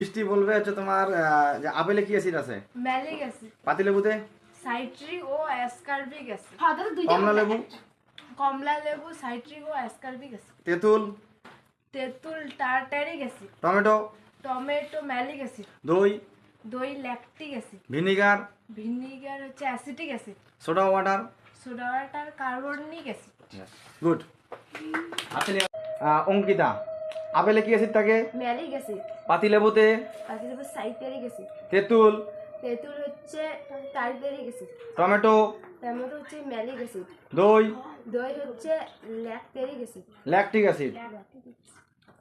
বৃষ্টি বলবে হচ্ছে তোমার যে আপেলে কি অ্যাসিড আছে। ম্যালিক অ্যাসিড পাতিলেবুতে? সাইট্রিক ও অ্যাসকার্বিক অ্যাসিড কমলা লেবু? কমলা লেবু সাইট্রিক ও অ্যাসকার্বিক অ্যাসিড তেঁতুল? তেঁতুল tartaric acid tomato? Tomato malic acid দই? দই ল্যাকটিক অ্যাসিড ভিনিগার? ভিনিগার হচ্ছে acetic acid soda water? Soda water carbonic acid good Ankita. আপেলে কি অ্যাসিড থাকে? ম্যালিক অ্যাসিড পাতিলেবুতে দেবো সাইটারিক অ্যাসিড তেঁতুল? তেঁতুল হচ্ছে টার্টারিক অ্যাসিড টমেটো? টমেটো হচ্ছে ম্যালিক অ্যাসিড দই? দই হচ্ছে ল্যাকটেরিক acid lactic acid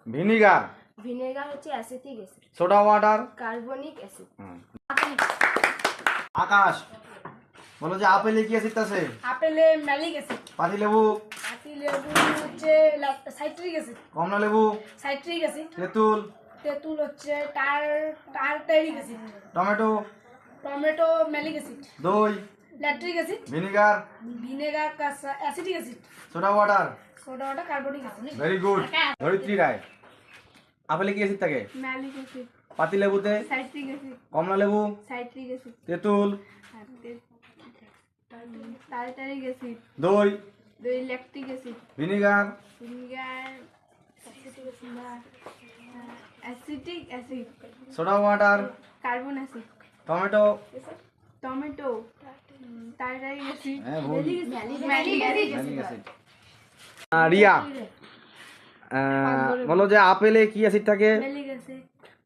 vinegar? Vinegar হচ্ছে acetic acid soda water? Carbonic acid Akash বলো যে আপেলে কি অ্যাসিড আছে? আপেলে ম্যালিক অ্যাসিড পাতিলেবু পাতি লেবু হচ্ছে সাইট্রিক অ্যাসিড কমলা লেবু সাইট্রিক অ্যাসিড তেঁতুল। তেঁতুল হচ্ছে টার tartaric acid tomato. Tomato malic acid দই। ল্যাকট্রিক acid vinegar. Vinegar acetic acid soda water. Soda water carbonic acid. Very good. Dharitri Roy. আপেলে কি অ্যাসিড থাকে? ম্যালিক অ্যাসিড পাতিলেবুতে সাইট্রিক অ্যাসিড কমলা লেবু। সাইট্রিক অ্যাসিড তেঁতুল। টার্টারিক অ্যাসিড দই। দই lactic acid vinegar vinegar acetic acid soda water carbon acid tomato tomato tartaric acid malic acid Riya বলো যে আপেলে কি অ্যাসিড থাকে?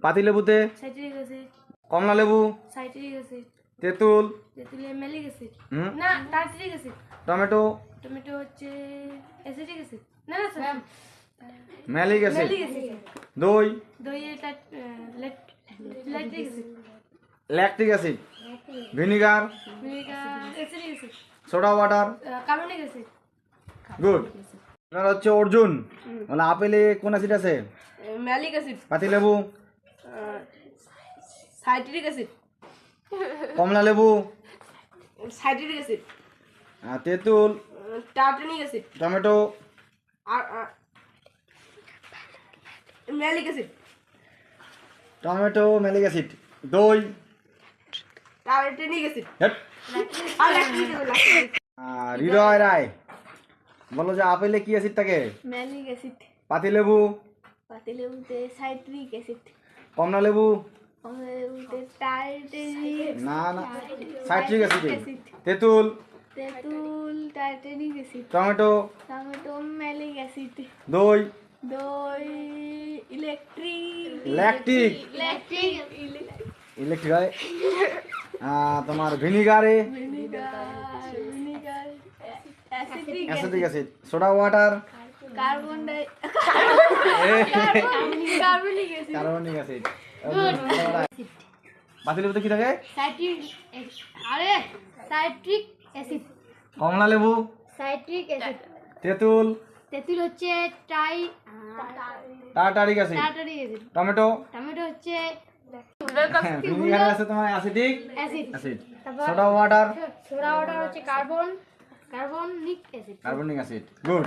পাতিলেবুতে? সাইট্রিক অ্যাসিড কমলা লেবু সাইট্রিক অ্যাসিড তেঁতুল। তেঁতুলে ম্যালিক অ্যাসিড না টার্টারিক অ্যাসিড টমেটো। টমেটো হচ্ছে অ্যাসিটিক অ্যাসিড না না স্যার ম্যালিক অ্যাসিড অ্যাসিড দই। দইয়ে lactic acid lactic acid vinegar. Vinegar acetic acid soda water. Carbonic acid good. এবার হচ্ছে অর্জুন। মানে আপেলে কোন অ্যাসিড আছে? ম্যালিক অ্যাসিড পাতিলেবু। সাইট্রিক অ্যাসিড কমলা লেবু। Citric acid. তেঁতুল। টার্টানিক অ্যাসিড। টমেটো। আর malic acid. Tomato malic acid. দই। টার্টানিক অ্যাসিড। হৃদয় রায়। বলো যে আপেলে কি অ্যাসিড থাকে ম্যালিক অ্যাসিড। পাতিলেবু। পাতিলেবুতে সাইট্রিক অ্যাসিড। কমলা লেবু। না না। সাইট্রিক অ্যাসিড তেঁতুল। তেঁতুল tartaric acid tomato. Tomato malic acid দই। দই ইলেকট্রিক ল্যাকটিক ইলেকট্রিক ইলেকট্রিক হয় তোমার ভিনিগারে acid soda water carbon die carbonic acid carbonic acid পাতিলেবুতে কি থাকে? সাইট্রিক আরে সাইট্রিক অ্যাসিড কমলা লেবু সাইট্রিক অ্যাসিড তেঁতুল তেঁতুল হচ্ছে অ্যাসিড। অ্যাসিড। টমেটো। টমেটো হচ্ছে তোমার acetic acid. Acid. Soda water. Soda water হচ্ছে carbon carbonic acid. Carbonic acid. Good.